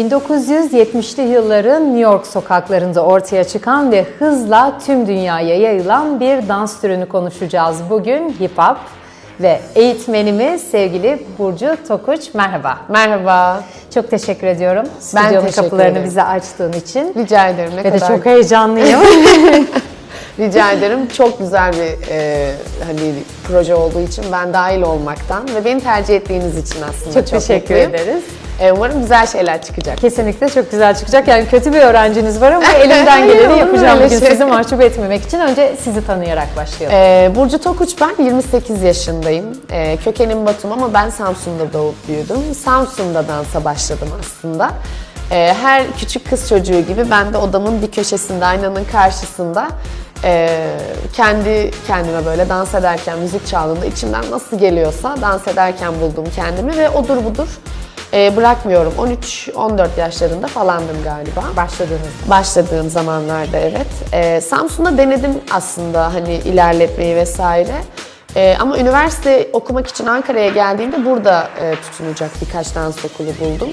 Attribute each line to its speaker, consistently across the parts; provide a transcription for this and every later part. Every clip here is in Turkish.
Speaker 1: 1970'li yılların New York sokaklarında ortaya çıkan ve hızla tüm dünyaya yayılan bir dans türünü konuşacağız bugün hip hop ve eğitmenimiz sevgili Burcu Tokuç merhaba.
Speaker 2: Merhaba.
Speaker 1: Çok teşekkür ediyorum.
Speaker 2: Ben teşekkür
Speaker 1: kapılarını
Speaker 2: ederim.
Speaker 1: bize açtığın için.
Speaker 2: Rica ederim. Ne
Speaker 1: Ve de
Speaker 2: kadar
Speaker 1: çok heyecanlıyım.
Speaker 2: rica ederim. Çok güzel bir e, hani proje olduğu için ben dahil olmaktan ve beni tercih ettiğiniz için aslında
Speaker 1: çok,
Speaker 2: çok,
Speaker 1: teşekkür
Speaker 2: mutluyum.
Speaker 1: ederiz.
Speaker 2: E, umarım güzel şeyler çıkacak.
Speaker 1: Kesinlikle çok güzel çıkacak. Yani kötü bir öğrenciniz var ama elimden geleni yapacağım bugün
Speaker 2: şey?
Speaker 1: sizi mahcup etmemek için. Önce sizi tanıyarak başlayalım.
Speaker 2: E, Burcu Tokuç ben 28 yaşındayım. E, kökenim Batum ama ben Samsun'da doğup büyüdüm. Samsun'da dansa başladım aslında. E, her küçük kız çocuğu gibi ben de odamın bir köşesinde, aynanın karşısında e, kendi kendime böyle dans ederken, müzik çaldığında içimden nasıl geliyorsa dans ederken buldum kendimi ve odur budur e, bırakmıyorum. 13-14 yaşlarında falandım galiba.
Speaker 1: Başladığınız
Speaker 2: Başladığım zamanlarda evet. Ee, Samsun'da denedim aslında hani ilerletmeyi vesaire. Ee, ama üniversite okumak için Ankara'ya geldiğimde burada e, tutunacak birkaç dans okulu buldum.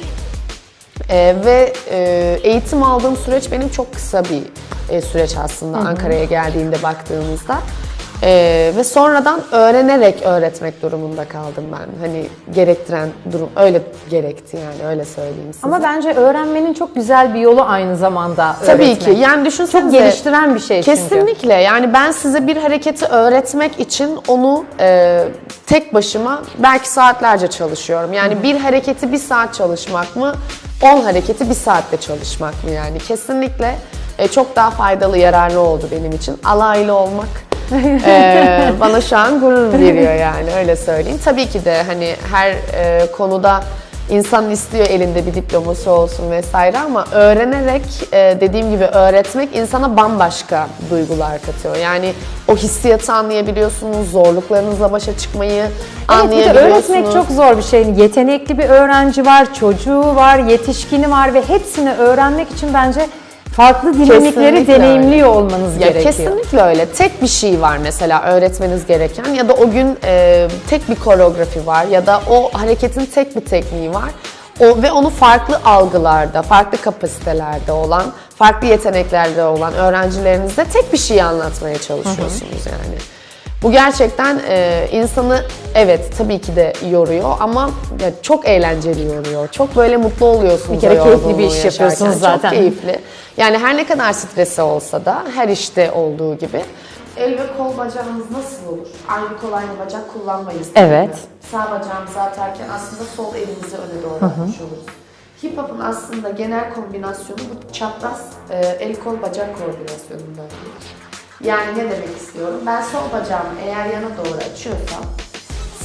Speaker 2: Ee, ve e, eğitim aldığım süreç benim çok kısa bir e, süreç aslında Ankara'ya geldiğimde baktığımızda. Ee, ve sonradan öğrenerek öğretmek durumunda kaldım ben. Hani gerektiren durum öyle gerekti yani öyle söyleyeyim size.
Speaker 1: Ama bence öğrenmenin çok güzel bir yolu aynı zamanda
Speaker 2: Tabii
Speaker 1: öğretmek.
Speaker 2: ki. Yani düşünsenize.
Speaker 1: Çok geliştiren bir şey çünkü.
Speaker 2: Kesinlikle. Yani ben size bir hareketi öğretmek için onu e, tek başıma belki saatlerce çalışıyorum. Yani bir hareketi bir saat çalışmak mı, 10 hareketi bir saatte çalışmak mı yani? Kesinlikle e, çok daha faydalı, yararlı oldu benim için. Alaylı olmak e, bana şu an gurur veriyor yani öyle söyleyeyim. Tabii ki de hani her e, konuda insan istiyor elinde bir diploması olsun vesaire ama öğrenerek e, dediğim gibi öğretmek insana bambaşka duygular katıyor. Yani o hissiyatı anlayabiliyorsunuz, zorluklarınızla başa çıkmayı
Speaker 1: Evet
Speaker 2: anlayabiliyorsunuz.
Speaker 1: öğretmek çok zor bir şey. Yetenekli bir öğrenci var, çocuğu var, yetişkini var ve hepsini öğrenmek için bence farklı dinamikleri
Speaker 2: Kesinlikle
Speaker 1: deneyimliyor olmanız
Speaker 2: Ya
Speaker 1: gerekiyor.
Speaker 2: kesinlikle öyle. Tek bir şey var mesela öğretmeniz gereken ya da o gün e, tek bir koreografi var ya da o hareketin tek bir tekniği var. O ve onu farklı algılarda, farklı kapasitelerde olan, farklı yeteneklerde olan öğrencilerinizle tek bir şeyi anlatmaya çalışıyorsunuz yani. Bu gerçekten e, insanı evet tabii ki de yoruyor ama ya çok eğlenceli yoruyor. Çok böyle mutlu oluyorsunuz.
Speaker 1: Bir kere keyifli bir iş
Speaker 2: yaşarken.
Speaker 1: yapıyorsunuz zaten.
Speaker 2: Çok keyifli. Yani her ne kadar stresi olsa da her işte olduğu gibi el ve kol bacağımız nasıl olur? Aynı kol aynı bacak kullanmayız.
Speaker 1: Evet.
Speaker 2: mi? Sağ bacağımızı atarken aslında sol elimizi öne doğru atmış oluruz. Hip hop'un aslında genel kombinasyonu bu çapraz e, el kol bacak koordinasyonundan gelir. Yani ne demek istiyorum? Ben sol bacağımı eğer yana doğru açıyorsam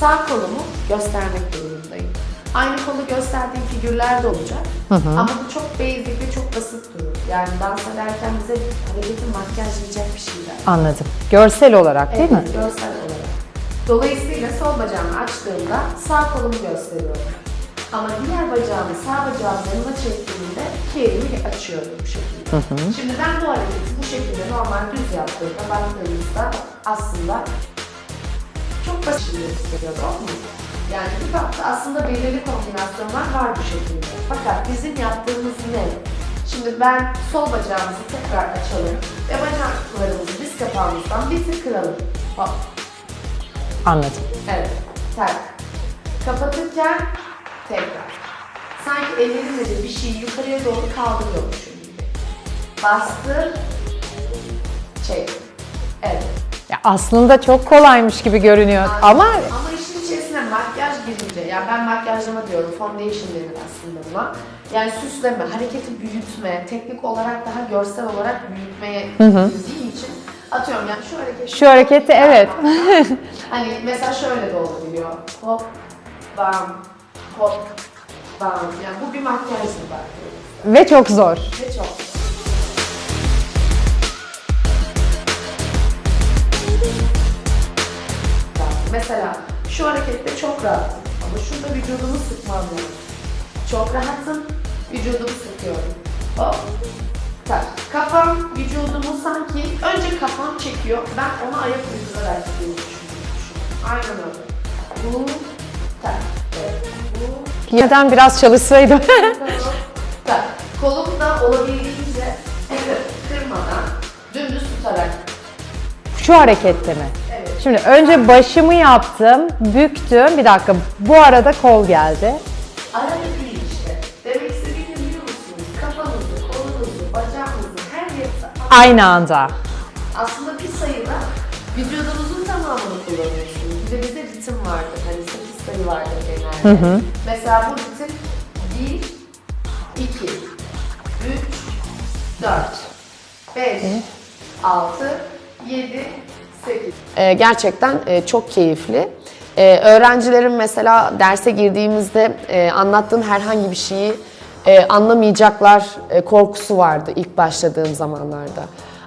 Speaker 2: sağ kolumu göstermek durumundayım. Aynı kolu gösterdiğim figürler de olacak. Ama bu çok basic ve çok basit durur. Yani dans ederken bize hareketin makyajlayacak bir şeyler.
Speaker 1: Anladım. Görsel olarak değil mi?
Speaker 2: Evet, görsel olarak. Dolayısıyla sol bacağımı açtığımda sağ kolumu gösteriyorum. Ama diğer bacağımı sağ bacağımın yanına çektiğimde iki elimi açıyorum bu şekilde. Şimdi ben bu hareketi bu şekilde normal düz yaptığımda baktığımızda aslında çok basit gözüküyor doğru mu? Yani hip hop'ta aslında belirli kombinasyonlar var bu şekilde. Fakat bizim yaptığımız ne? Şimdi ben sol bacağımızı tekrar açalım ve bacaklarımızı diz kapağımızdan bir tık kıralım. Hop.
Speaker 1: Anladım.
Speaker 2: Evet. Tak. Kapatırken tekrar. Sanki ellerimle de bir şeyi yukarıya doğru kaldırıyormuşum gibi. Bastır. Çek. Evet.
Speaker 1: Ya aslında çok kolaymış gibi görünüyor ama
Speaker 2: Ama işin içerisine makyaj girince, yani ben makyajlama diyorum, foundation denir aslında buna. Yani süsleme, hareketi büyütme, teknik olarak daha görsel olarak büyütmeye girdiği için atıyorum yani şu hareketi
Speaker 1: şu harekette evet.
Speaker 2: Hani mesela şöyle de olabiliyor. Hop, bam, hop, bam. Yani bu bir makyajdır baktığınızda.
Speaker 1: Ve çok zor.
Speaker 2: Ve çok. Mesela şu harekette çok rahatım ama şurada vücudumu sıkmam lazım. Çok rahatım, vücudumu sıkıyorum. Hop, tak. Kafam vücudumu sanki önce kafam çekiyor, ben ona ayak uydurarak gidiyorum. Aynen öyle. Bu, tak.
Speaker 1: Yeniden biraz çalışsaydım.
Speaker 2: tak. da olabildiğince kırmadan dümdüz tutarak.
Speaker 1: Şu harekette mi?
Speaker 2: Evet.
Speaker 1: Şimdi önce başımı yaptım, büktüm. Bir dakika, bu arada kol geldi.
Speaker 2: Arada değil işte. Demek istediğimi biliyor musunuz? Kafanızı, kolunuzu, bacağınızı her yerde
Speaker 1: Aynı anda.
Speaker 2: aslında vardır genelde. Mesela bu ritim 1, 2, 3, 4, 5, 6, 7, 8. Ee, gerçekten e, çok keyifli. Ee, öğrencilerim mesela derse girdiğimizde e, anlattığım herhangi bir şeyi e, anlamayacaklar e, korkusu vardı ilk başladığım zamanlarda.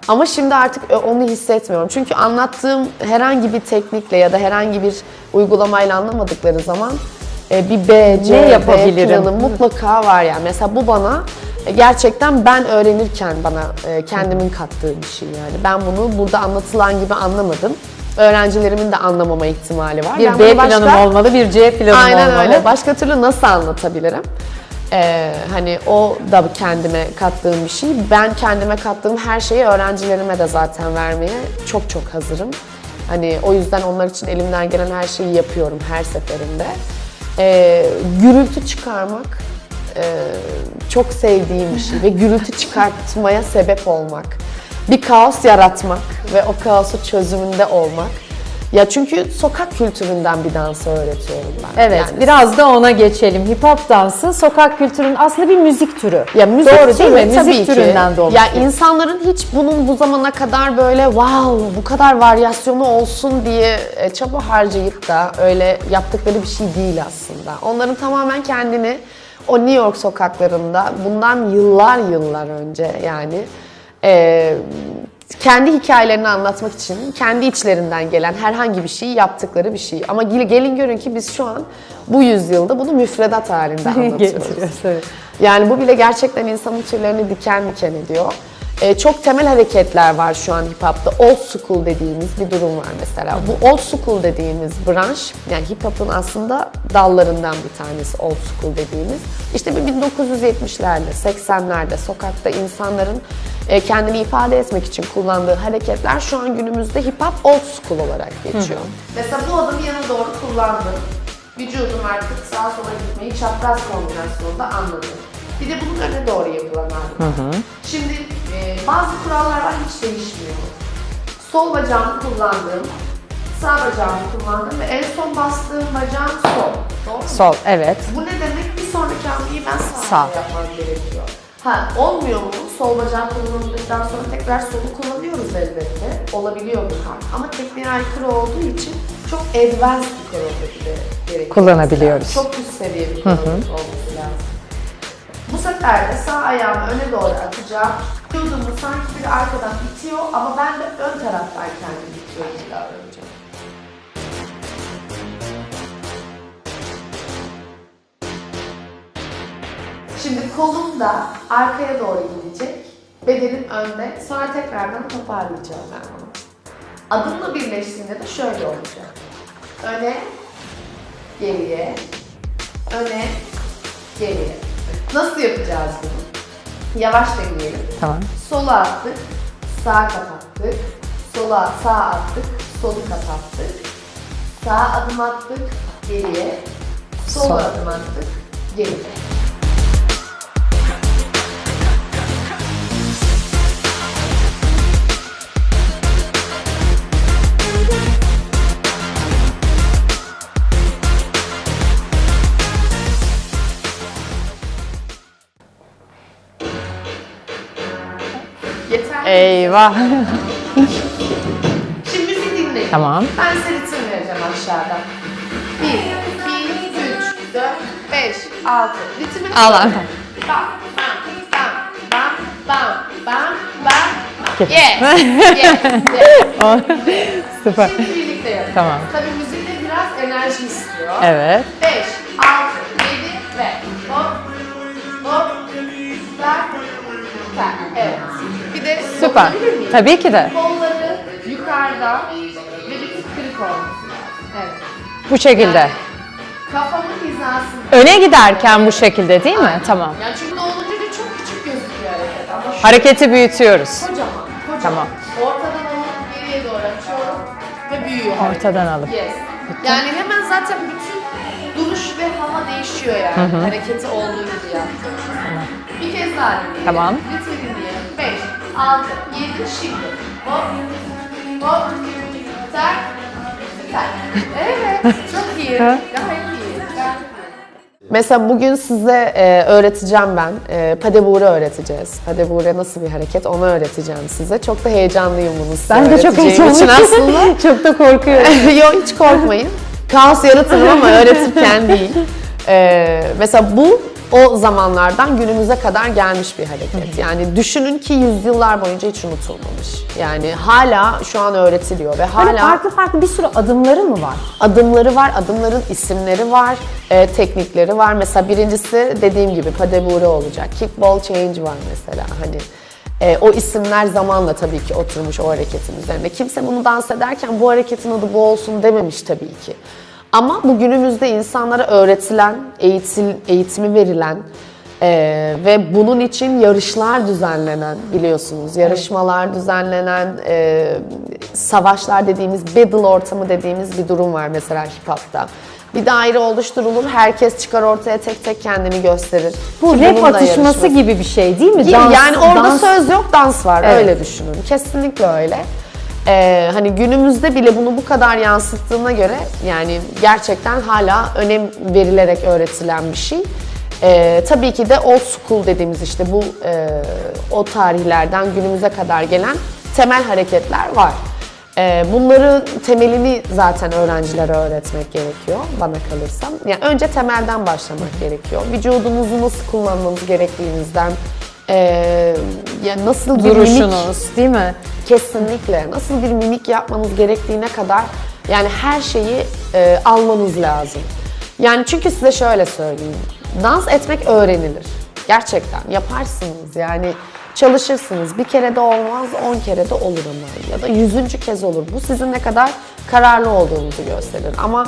Speaker 2: Ama şimdi artık e, onu hissetmiyorum. Çünkü anlattığım herhangi bir teknikle ya da herhangi bir uygulamayla anlamadıkları zaman e, bir B, C,
Speaker 1: Ne yapabilirim?
Speaker 2: planı mutlaka var yani. Mesela bu bana e, gerçekten ben öğrenirken bana e, kendimin kattığı bir şey yani. Ben bunu burada anlatılan gibi anlamadım. Öğrencilerimin de anlamama ihtimali var.
Speaker 1: Bir
Speaker 2: Ben
Speaker 1: B
Speaker 2: bunu başka-
Speaker 1: planım olmalı, bir C planım
Speaker 2: Aynen
Speaker 1: olmalı.
Speaker 2: öyle. Başka türlü nasıl anlatabilirim? Ee, hani o da kendime kattığım bir şey. Ben kendime kattığım her şeyi öğrencilerime de zaten vermeye çok çok hazırım. Hani o yüzden onlar için elimden gelen her şeyi yapıyorum her seferinde. Ee, gürültü çıkarmak e, çok sevdiğim bir şey ve gürültü çıkartmaya sebep olmak. Bir kaos yaratmak ve o kaosu çözümünde olmak. Ya çünkü sokak kültüründen bir dansı öğretiyorum ben.
Speaker 1: Evet,
Speaker 2: Yani
Speaker 1: biraz da ona geçelim. Hip hop dansı sokak kültürünün aslında bir müzik türü.
Speaker 2: Ya müzik
Speaker 1: Doğru değil mi?
Speaker 2: türü tabii
Speaker 1: Müzik
Speaker 2: ki.
Speaker 1: türünden doğmuş.
Speaker 2: Ya insanların hiç bunun bu zamana kadar böyle wow bu kadar varyasyonu olsun diye e, çaba harcayıp da öyle yaptıkları bir şey değil aslında. Onların tamamen kendini o New York sokaklarında bundan yıllar yıllar önce yani e, kendi hikayelerini anlatmak için kendi içlerinden gelen herhangi bir şeyi yaptıkları bir şey. Ama gel- gelin görün ki biz şu an bu yüzyılda bunu müfredat halinde anlatıyoruz.
Speaker 1: Evet.
Speaker 2: Yani bu bile gerçekten insanın tüylerini diken diken ediyor. Ee, çok temel hareketler var şu an hip hop'ta. Old school dediğimiz bir durum var mesela. Bu old school dediğimiz branş, yani hip hop'un aslında dallarından bir tanesi old school dediğimiz. İşte bir 1970'lerde, 80'lerde sokakta insanların e, kendini ifade etmek için kullandığı hareketler şu an günümüzde hip hop old school olarak geçiyor. Mesela bu adımı yana doğru kullandım. Vücudum artık sağa sola gitmeyi çapraz kombinasyonda anladı. Bir de bunun önüne doğru yapılan hali. Şimdi e, bazı kurallar var hiç değişmiyor. Sol bacağımı kullandım, sağ bacağımı kullandım ve en son bastığım bacağım sol. Doğru mu?
Speaker 1: Sol, evet.
Speaker 2: Bu ne demek? Bir sonraki hamleyi ben sağ,
Speaker 1: Sağ.
Speaker 2: yapmam gerekiyor. Ha olmuyor mu? Sol bacağım kullanıldıktan sonra tekrar solu kullanıyoruz elbette. Olabiliyor bu hal. Ama tekniğe aykırı olduğu için çok advanced bir koreografi de gerekiyor.
Speaker 1: Kullanabiliyoruz.
Speaker 2: Çok üst seviye bir koreografi olması sefer de sağ ayağımı öne doğru atacağım. Vücudumu sanki biri arkadan itiyor ama ben de ön taraftan kendimi itiyor gibi davranacağım. Şimdi kolum da arkaya doğru gidecek. Bedenim önde. Sonra tekrardan toparlayacağım ben bunu. Adımla birleştiğinde de şöyle olacak. Öne, geriye, öne, geriye. Nasıl yapacağız bunu? Yavaş deneyelim.
Speaker 1: Tamam.
Speaker 2: Sola attık, sağ kapattık. Sola sağ attık, solu kapattık. Sağ adım attık, geriye. Sol
Speaker 1: Sol.
Speaker 2: adım attık, geriye.
Speaker 1: Eyvah.
Speaker 2: Şimdi bizi dinleyin.
Speaker 1: Tamam.
Speaker 2: Ben size ritim vereceğim aşağıdan. 1, 2, 3, 4, 5, 6. Ritmi
Speaker 1: Al, al.
Speaker 2: Bam, bam, bam, bam, bam, bam, bam. Yeah, yeah, yeah.
Speaker 1: Süper.
Speaker 2: Şimdi birlikte yapalım.
Speaker 1: Tamam.
Speaker 2: Tabii müzikte biraz enerji istiyor.
Speaker 1: Evet.
Speaker 2: 5, 6, 7 ve hop, hop, tak, tak. Evet.
Speaker 1: Süper. Tabii ki de.
Speaker 2: Kolları yukarıda ve bir tık kırık olması lazım. Evet.
Speaker 1: Bu şekilde.
Speaker 2: Kafamın hizasında.
Speaker 1: Öne giderken bu şekilde değil mi? Tamam.
Speaker 2: Yani çünkü olunca da çok küçük gözüküyor
Speaker 1: Hareketi büyütüyoruz.
Speaker 2: Kocaman, kocaman.
Speaker 1: Tamam.
Speaker 2: Ortadan alıp geriye doğru açıyorum ve büyüyor.
Speaker 1: Ortadan alıp.
Speaker 2: Yes. Yani hemen zaten bütün duruş ve hava değişiyor yani. Hareketi olduğu gibi yaptığımızda. Bir kez daha deneyelim.
Speaker 1: Tamam.
Speaker 2: Lütfen dinleyelim. 5, 6, 7, şimdi. Hop, hop, tak, tak. Evet, çok iyi. Gayet iyi. Gayet iyi. Mesela bugün size e, öğreteceğim ben. E, padebure öğreteceğiz. Padebure nasıl bir hareket onu öğreteceğim size. Çok da heyecanlıyım bunu size
Speaker 1: Ben de çok
Speaker 2: öğreteceğim için
Speaker 1: heyecanlıyım.
Speaker 2: aslında.
Speaker 1: çok da korkuyorum.
Speaker 2: Yok hiç korkmayın. Kaos yaratırım ama öğretirken değil. Ee, mesela bu o zamanlardan günümüze kadar gelmiş bir hareket. Yani düşünün ki yüzyıllar boyunca hiç unutulmamış. Yani hala şu an öğretiliyor ve
Speaker 1: Hani
Speaker 2: hala
Speaker 1: farklı farklı bir sürü adımları mı var?
Speaker 2: adımları var, adımların isimleri var, e, teknikleri var. Mesela birincisi dediğim gibi padebure olacak. Kickball change var mesela hani. e, o isimler zamanla tabii ki oturmuş o hareketin üzerine. Kimse bunu dans ederken bu hareketin adı bu olsun dememiş tabii ki. Ama bu günümüzde insanlara öğretilen, eğitim, eğitimi verilen e, ve bunun için yarışlar düzenlenen biliyorsunuz. Yarışmalar düzenlenen, e, savaşlar dediğimiz, battle ortamı dediğimiz bir durum var mesela hip hop'ta. Bir daire oluşturulur, herkes çıkar ortaya tek tek kendini gösterir.
Speaker 1: Bu
Speaker 2: Ki
Speaker 1: rap atışması
Speaker 2: yarışması.
Speaker 1: gibi bir şey değil mi?
Speaker 2: Gibi,
Speaker 1: Dans-
Speaker 2: yani orada
Speaker 1: dans-
Speaker 2: söz yok, dans var.
Speaker 1: Evet.
Speaker 2: Öyle düşünün. Kesinlikle öyle. Ee, hani günümüzde bile bunu bu kadar yansıttığına göre yani gerçekten hala önem verilerek öğretilen bir şey. Ee, tabii ki de old school dediğimiz işte bu e, o tarihlerden günümüze kadar gelen temel hareketler var. Ee, bunları temelini zaten öğrencilere öğretmek gerekiyor bana kalırsa. Yani önce temelden başlamak gerekiyor. Vücudunuzu nasıl kullanmanız gerektiğinizden, ee, yani nasıl bir mimik
Speaker 1: duruşunuz değil mi?
Speaker 2: Kesinlikle. Nasıl bir mimik yapmanız gerektiğine kadar yani her şeyi e, almanız lazım. Yani çünkü size şöyle söyleyeyim. Dans etmek öğrenilir. Gerçekten yaparsınız yani çalışırsınız. Bir kere de olmaz, on kere de olur ama ya da yüzüncü kez olur. Bu sizin ne kadar kararlı olduğunuzu gösterir. Ama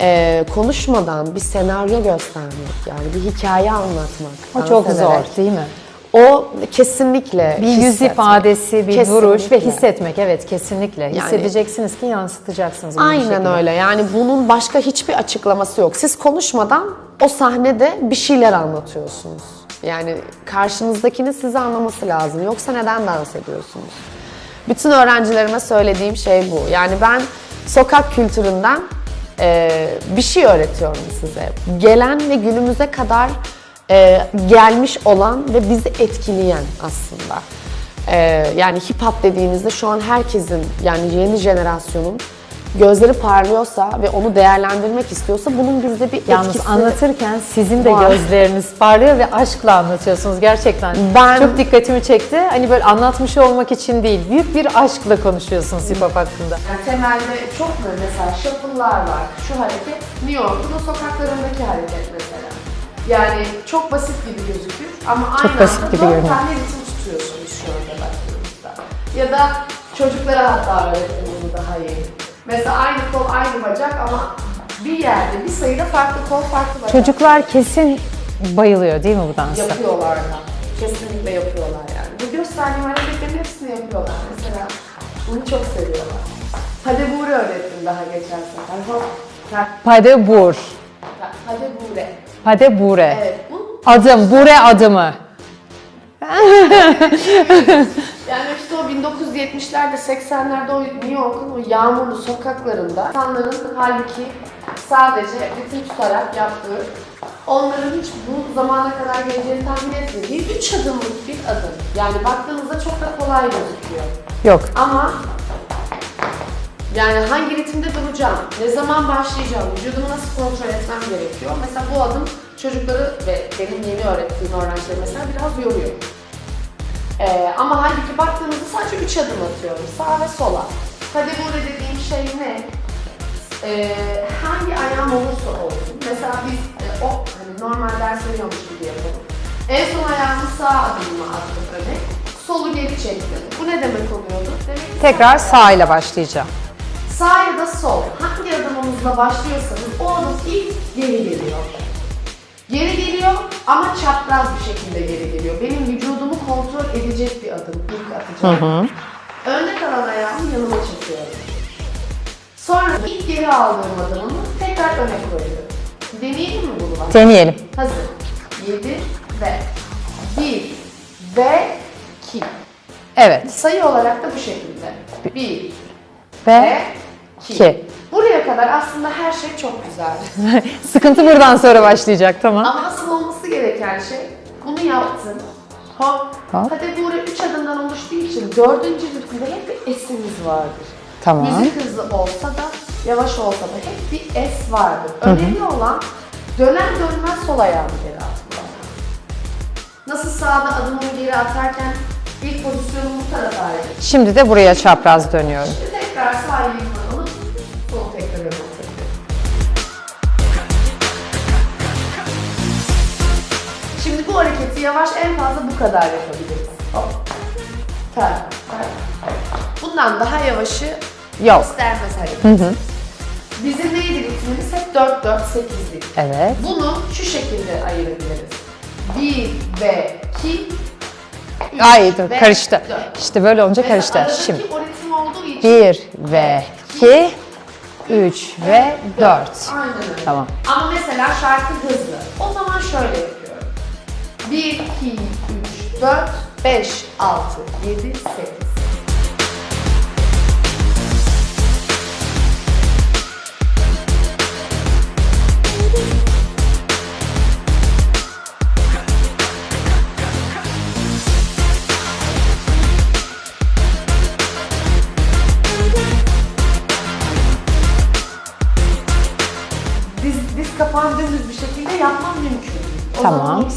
Speaker 2: e, konuşmadan bir senaryo göstermek yani bir hikaye anlatmak.
Speaker 1: O çok
Speaker 2: ederek,
Speaker 1: zor değil mi?
Speaker 2: O kesinlikle
Speaker 1: Bir yüz
Speaker 2: hissetmek.
Speaker 1: ifadesi, bir duruş ve
Speaker 2: Kesinlikle.
Speaker 1: hissetmek. Evet kesinlikle. Hissedeceksiniz ki yansıtacaksınız.
Speaker 2: Aynen öyle. Yani bunun başka hiçbir açıklaması yok. Siz konuşmadan o sahnede bir şeyler anlatıyorsunuz. Yani karşınızdakinin sizi anlaması lazım. Yoksa neden dans ediyorsunuz? Bütün öğrencilerime söylediğim şey bu. Yani ben sokak kültüründen e, bir şey öğretiyorum size. Gelen ve günümüze kadar e, gelmiş olan ve bizi etkileyen aslında. Ee, yani hip hop dediğimizde şu an herkesin yani yeni jenerasyonun gözleri parlıyorsa ve onu değerlendirmek istiyorsa bunun bizde bir
Speaker 1: Yalnız
Speaker 2: etkisi
Speaker 1: anlatırken sizin de
Speaker 2: var.
Speaker 1: gözleriniz parlıyor ve aşkla anlatıyorsunuz gerçekten.
Speaker 2: Ben-
Speaker 1: Çok dikkatimi çekti. Hani böyle anlatmış olmak için değil, büyük bir aşkla konuşuyorsunuz hip hop hakkında.
Speaker 2: Yani temelde çok mu mesela shuffle'lar var. Şu hareket New York'un o sokaklarındaki hareket mesela. Yani çok basit gibi gözükür ama aynı
Speaker 1: basit
Speaker 2: anda
Speaker 1: gibi
Speaker 2: dört
Speaker 1: görünüyor.
Speaker 2: tane ritim tutuyorsunuz şu anda baktığınızda. Ya da çocuklara hatta öğrettim bunu daha iyi. Mesela aynı kol aynı bacak ama bir yerde bir sayıda farklı kol farklı bacak.
Speaker 1: Çocuklar kesin bayılıyor değil mi bu dansa?
Speaker 2: Yapıyorlar da. Kesinlikle yapıyorlar yani. Bu gösterdiğim hareketlerin hepsini yapıyorlar. Mesela bunu çok seviyorlar. Hadebure öğrettim daha geçen sefer. Hop. tak,
Speaker 1: Pade bur.
Speaker 2: tak, Hadebure.
Speaker 1: Pade bure.
Speaker 2: Evet bu
Speaker 1: Adım, bure adımı.
Speaker 2: yani işte o 1970'lerde 80'lerde o New York'un o yağmurlu sokaklarında insanların halbuki sadece ritim tutarak yaptığı onların hiç bu zamana kadar geleceğini tahmin etmediği 3 adımlık bir adım. Yani baktığınızda çok da kolay gözüküyor.
Speaker 1: Yok.
Speaker 2: Ama yani hangi ritimde duracağım, ne zaman başlayacağım, vücudumu nasıl kontrol etmem gerekiyor. Mesela bu adım çocukları ve benim yeni öğrettiğim öğrencileri mesela biraz yoruyor. Ee, ama halbuki baktığınızda sadece 3 adım atıyorum. Sağa ve sola. Burada dediğim şey ne? Ee, hangi ayağım olursa olsun. Mesela biz e, o hani normal ders veriyormuş gibi yapalım. En son ayağımı sağ adımıma attım öne. Solu geri çektim. Bu ne demek oluyordu? Demek
Speaker 1: Tekrar sağ ile başlayacağım.
Speaker 2: Sağ ya da sol. Hangi adımınızla başlıyorsanız o adım ilk geri geliyor. Geri geliyor ama çapraz bir şekilde geri geliyor. Benim vücudumu kontrol edecek bir adım ilk atacağım. Önde kalan ayağımı yanıma çekiyorum. Sonra ilk geri aldığım adımımı tekrar öne koyuyorum. Deneyelim mi bunu?
Speaker 1: Deneyelim.
Speaker 2: Hazır. 7 ve 1 ve 2.
Speaker 1: Evet.
Speaker 2: Sayı olarak da bu şekilde. 1
Speaker 1: Ve
Speaker 2: ve 2.
Speaker 1: iki.
Speaker 2: Buraya kadar aslında her şey çok güzel.
Speaker 1: sıkıntı buradan sonra başlayacak tamam.
Speaker 2: Ama asıl olması gereken şey bunu yaptın. Hop.
Speaker 1: Hop.
Speaker 2: Kategori 3 adımdan oluştuğu için dördüncü ritimde hep bir esimiz vardır.
Speaker 1: Tamam.
Speaker 2: Müzik hızlı olsa da yavaş olsa da hep bir es vardır. Önemli olan döner dönmez sol ayağını geri atmak. Nasıl sağda adımını geri atarken ilk pozisyonum bu taraftaydı.
Speaker 1: Şimdi de buraya çapraz dönüyorum.
Speaker 2: Şimdi tekrar sağ elimi bu hareketi yavaş en fazla bu kadar yapabiliriz. Hop. Tak. Bundan daha yavaşı
Speaker 1: Yok.
Speaker 2: göstermez hareket. Bizim neydi ritmimiz? Hep 4-4-8'lik.
Speaker 1: Evet.
Speaker 2: Bunu şu şekilde ayırabiliriz. 1 ve 2 üç
Speaker 1: Ay dur
Speaker 2: ve
Speaker 1: karıştı.
Speaker 2: dört.
Speaker 1: İşte böyle olunca
Speaker 2: Mesela
Speaker 1: karıştı.
Speaker 2: aradaki
Speaker 1: Şimdi
Speaker 2: o ritim olduğu için
Speaker 1: 1 ve 2, 3 ve 4.
Speaker 2: Aynen öyle.
Speaker 1: Tamam.
Speaker 2: Ama mesela şarkı hızlı. O zaman şöyle yapıyorum. 1, 2, 3, 4, 5, 6, 7, 8. Diz, diz kapağını dümdüz bir şekilde yapmam mümkün. O
Speaker 1: Tamam.
Speaker 2: zaman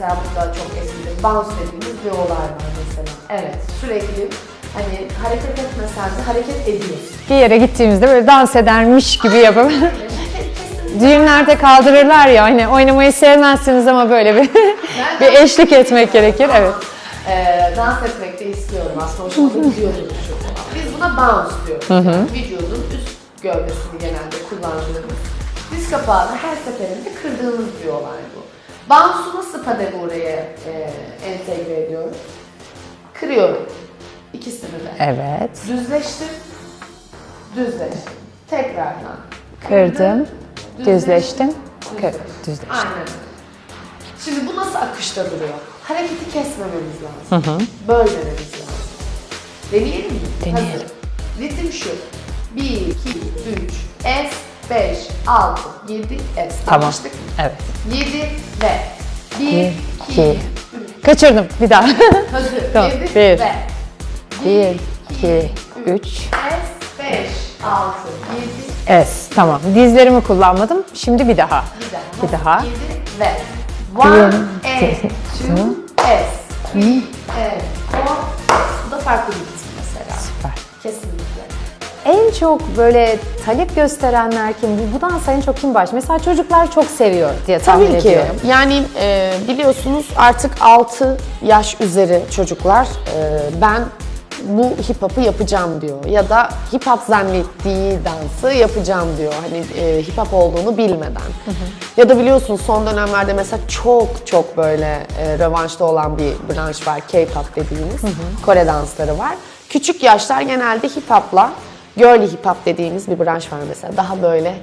Speaker 2: mesela burada çok eskide bounce dediğimiz bir olay var mesela. Evet, sürekli hani hareket etmesen de hareket ediyorsun.
Speaker 1: Bir yere gittiğimizde böyle dans edermiş gibi yapıp düğünlerde kaldırırlar ya hani oynamayı sevmezsiniz ama böyle bir bir eşlik etmek gerekir. Evet.
Speaker 2: Ee, dans etmek de istiyorum aslında hoşuma da gidiyordu şu. Biz buna bounce diyoruz. Yani vücudun üst gövdesini genelde kullandığımız. Diz kapağını her seferinde kırdığımız bir olay bu. Bounce'u nasıl Patagorya'ya e, entegre ediyoruz? Kırıyorum. İkisini de.
Speaker 1: Evet.
Speaker 2: Düzleştir, düzleştir. Tekrardan.
Speaker 1: Kırdım, düzleştim, kır, düzleştim.
Speaker 2: Aynen. Şimdi bu nasıl akışta duruyor? Hareketi kesmememiz lazım. Bölmememiz lazım. Deneyelim mi?
Speaker 1: Deneyelim.
Speaker 2: Hazır. Ritim şu. 1, 2, 3, S, 5, 6, 7, S.
Speaker 1: Tamam. Evet.
Speaker 2: 7 ve 1,
Speaker 1: Bir,
Speaker 2: 2,
Speaker 1: iki.
Speaker 2: 3.
Speaker 1: Kaçırdım bir daha.
Speaker 2: Hazır.
Speaker 1: Tamam,
Speaker 2: 7
Speaker 1: bir.
Speaker 2: ve
Speaker 1: 1, 2, 3.
Speaker 2: S, 5, 6, 7,
Speaker 1: Es. Tamam. Dizlerimi kullanmadım. Şimdi bir daha.
Speaker 2: Bir daha.
Speaker 1: Bir daha.
Speaker 2: Yedi ve one,
Speaker 1: Bir,
Speaker 2: and,
Speaker 1: iki,
Speaker 2: two, s, three, and four, s. Bu da farklı bir mesela.
Speaker 1: Süper.
Speaker 2: Kesinlikle.
Speaker 1: En çok böyle talep gösterenler kim? Bu, dansa en çok kim baş? Mesela çocuklar çok seviyor diye tahmin
Speaker 2: Tabii ki.
Speaker 1: ediyorum.
Speaker 2: Yani e, biliyorsunuz artık 6 yaş üzeri çocuklar e, ben bu hip hop'u yapacağım diyor. Ya da hip hop zannettiği dansı yapacağım diyor. Hani e, hip hop olduğunu bilmeden. Ya da biliyorsunuz son dönemlerde mesela çok çok böyle e, rövanşta olan bir branş var. K-pop dediğimiz. Kore dansları var. Küçük yaşlar genelde hip hop'la girly hip hop dediğimiz bir branş var mesela. Daha böyle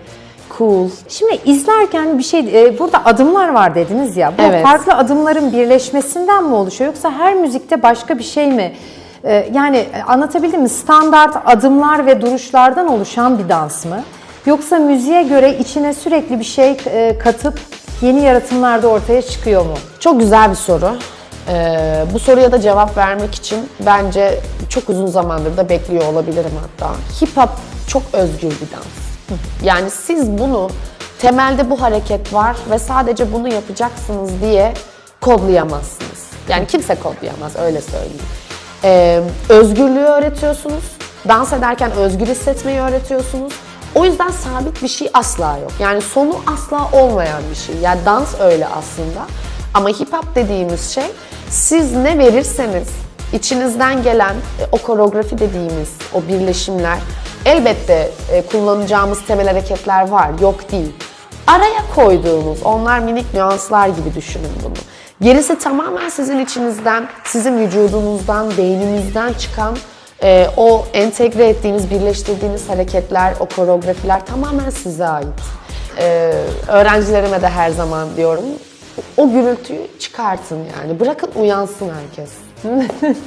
Speaker 2: cool,
Speaker 1: Şimdi izlerken bir şey, e, burada adımlar var dediniz ya. Bu
Speaker 2: Evet.
Speaker 1: farklı adımların birleşmesinden mi oluşuyor yoksa her müzikte başka bir şey mi? E, yani e, anlatabildim mi? Standart adımlar ve duruşlardan oluşan bir dans mı? Yoksa müziğe göre içine sürekli bir şey e, katıp yeni yaratımlar da ortaya çıkıyor mu?
Speaker 2: Çok güzel bir soru. Ee, bu soruya da cevap vermek için bence çok uzun zamandır da bekliyor olabilirim hatta. Hip hop çok özgür bir dans. Yani siz bunu temelde bu hareket var ve sadece bunu yapacaksınız diye kodlayamazsınız. Yani kimse kodlayamaz öyle söyleyeyim. Ee, özgürlüğü öğretiyorsunuz. Dans ederken özgür hissetmeyi öğretiyorsunuz. O yüzden sabit bir şey asla yok. Yani sonu asla olmayan bir şey. Yani dans öyle aslında. Ama hip hop dediğimiz şey siz ne verirseniz içinizden gelen e, o koreografi dediğimiz o birleşimler elbette e, kullanacağımız temel hareketler var. Yok değil. Araya koyduğunuz onlar minik nüanslar gibi düşünün bunu. Gerisi tamamen sizin içinizden, sizin vücudunuzdan, beyninizden çıkan e, o entegre ettiğiniz, birleştirdiğiniz hareketler, o koreografiler tamamen size ait. E, öğrencilerime de her zaman diyorum, o gürültüyü çıkartın yani. Bırakın uyansın herkes.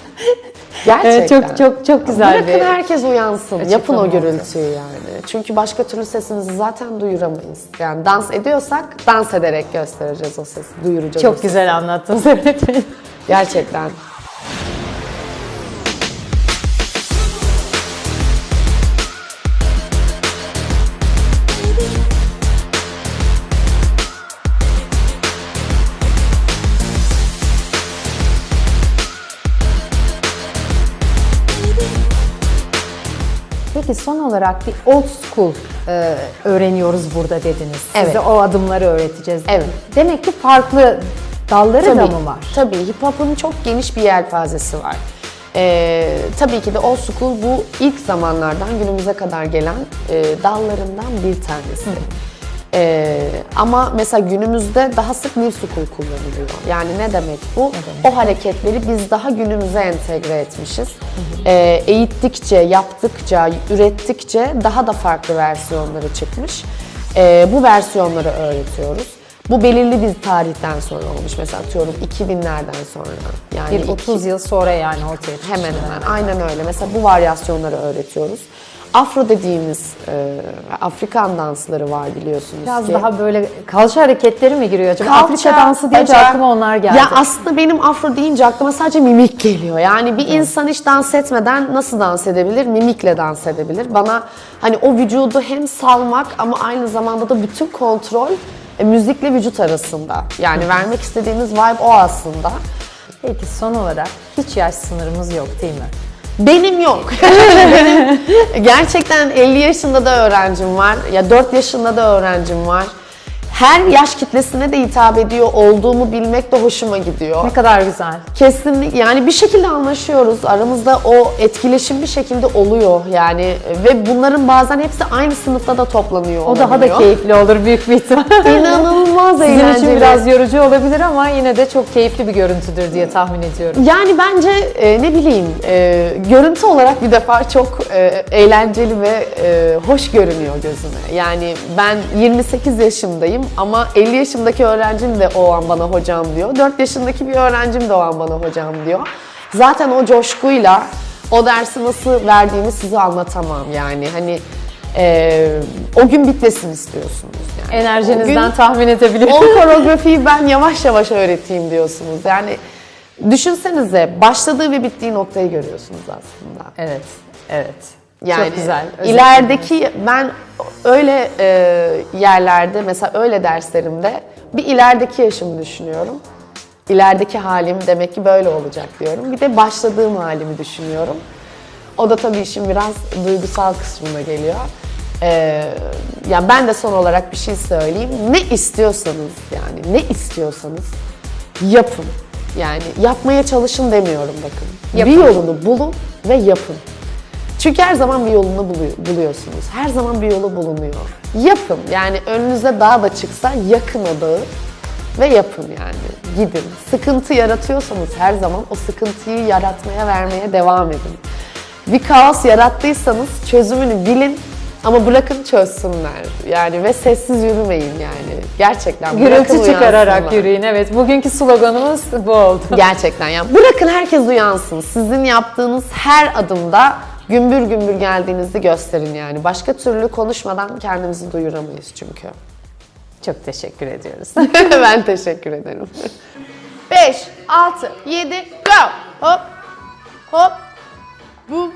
Speaker 2: Gerçekten.
Speaker 1: Evet, çok çok çok güzel
Speaker 2: Bırakın
Speaker 1: bir
Speaker 2: herkes uyansın. Yapın o
Speaker 1: oldu.
Speaker 2: gürültüyü yani. Çünkü başka türlü sesimizi zaten duyuramayız. Yani dans ediyorsak dans ederek göstereceğiz o sesi, duyuracağız
Speaker 1: Çok
Speaker 2: sesi.
Speaker 1: güzel anlattınız öğretmenim.
Speaker 2: Gerçekten.
Speaker 1: Son olarak bir old school e, öğreniyoruz burada dediniz. Size
Speaker 2: Evet.
Speaker 1: o adımları öğreteceğiz.
Speaker 2: Evet.
Speaker 1: Demek ki farklı dalları da mı var?
Speaker 2: Tabii hip hop'un çok geniş bir yelpazesi var. Ee, tabii ki de old school bu ilk zamanlardan günümüze kadar gelen e, dallarından bir tanesi. Ee, ama mesela günümüzde daha sık new school kullanılıyor. Yani ne demek bu? O hareketleri biz daha günümüze entegre etmişiz. Ee, eğittikçe, yaptıkça, ürettikçe daha da farklı versiyonları çıkmış. Ee, bu versiyonları öğretiyoruz. Bu belirli bir tarihten sonra olmuş. Mesela atıyorum 2000'lerden sonra. Yani
Speaker 1: Bir 30 yıl sonra yani ortaya çıkmış.
Speaker 2: Hemen hemen aynen öyle. Mesela bu varyasyonları öğretiyoruz. Afro dediğimiz e, Afrikan dansları var biliyorsunuz
Speaker 1: Biraz
Speaker 2: ki.
Speaker 1: daha böyle kalça hareketleri mi giriyor acaba?
Speaker 2: Kalça,
Speaker 1: Afrika dansı deyince
Speaker 2: bacak.
Speaker 1: aklıma onlar geldi.
Speaker 2: Ya aslında benim afro deyince aklıma sadece mimik geliyor. Yani bir insan hiç dans etmeden nasıl dans edebilir? Mimikle dans edebilir. Bana hani o vücudu hem salmak ama aynı zamanda da bütün kontrol e, müzikle vücut arasında. Yani vermek istediğimiz vibe o aslında.
Speaker 1: Peki son olarak hiç yaş sınırımız yok değil mi?
Speaker 2: Benim yok. Benim gerçekten 50 yaşında da öğrencim var. Ya 4 yaşında da öğrencim var. Her yaş kitlesine de hitap ediyor olduğumu bilmek de hoşuma gidiyor.
Speaker 1: Ne kadar güzel.
Speaker 2: Kesinlikle yani bir şekilde anlaşıyoruz. Aramızda o etkileşim bir şekilde oluyor yani ve bunların bazen hepsi aynı sınıfta da toplanıyor.
Speaker 1: O daha da keyifli olur büyük bir ihtimal.
Speaker 2: İnanılmaz
Speaker 1: Sizin
Speaker 2: eğlenceli.
Speaker 1: için biraz yorucu olabilir ama yine de çok keyifli bir görüntüdür diye tahmin ediyorum.
Speaker 2: Yani bence e, ne bileyim e, görüntü olarak bir defa çok e, eğlenceli ve e, hoş görünüyor gözüme. Yani ben 28 yaşındayım ama 50 yaşındaki öğrencim de o an bana hocam diyor. 4 yaşındaki bir öğrencim de o an bana hocam diyor. Zaten o coşkuyla o dersi nasıl verdiğimi size anlatamam yani. Hani e, o gün bitmesin istiyorsunuz yani.
Speaker 1: Enerjinizden
Speaker 2: O gün-
Speaker 1: tahmin edebilirim.
Speaker 2: o koreografiyi ben yavaş yavaş öğreteyim diyorsunuz. Yani düşünsenize başladığı ve bittiği noktayı görüyorsunuz aslında.
Speaker 1: Evet, evet.
Speaker 2: Yani
Speaker 1: çok güzel.
Speaker 2: ilerideki ben öyle e, yerlerde mesela öyle derslerimde bir ilerideki yaşımı düşünüyorum. İlerideki halim demek ki böyle olacak diyorum. Bir de başladığım halimi düşünüyorum. O da tabii işin biraz duygusal kısmına geliyor. Ee, ya ben de son olarak bir şey söyleyeyim. Ne istiyorsanız yani ne istiyorsanız yapın. Yani yapmaya çalışın demiyorum bakın.
Speaker 1: Yapın.
Speaker 2: Bir yolunu bulun ve yapın. Çünkü her zaman bir yolunu buluyor- buluyorsunuz. Her zaman bir yolu bulunuyor. Yapın. Yani önünüze dağ da çıksa yakın o dağı ve yapın yani. Gidin. Sıkıntı yaratıyorsanız her zaman o sıkıntıyı yaratmaya vermeye devam edin. Bir kaos yarattıysanız çözümünü bilin ama bırakın çözsünler. Yani ve sessiz yürümeyin yani. Gerçekten
Speaker 1: Gürültü çıkararak yürüyün. Evet, bugünkü sloganımız bu oldu.
Speaker 2: Gerçekten ya. Bırakın herkes uyansın. Sizin yaptığınız her adımda gümbür gümbür geldiğinizi gösterin yani. Başka türlü konuşmadan kendimizi duyuramayız çünkü.
Speaker 1: Çok teşekkür ediyoruz.
Speaker 2: ben teşekkür ederim. 5, 6, 7, go! Hop, hop, bum,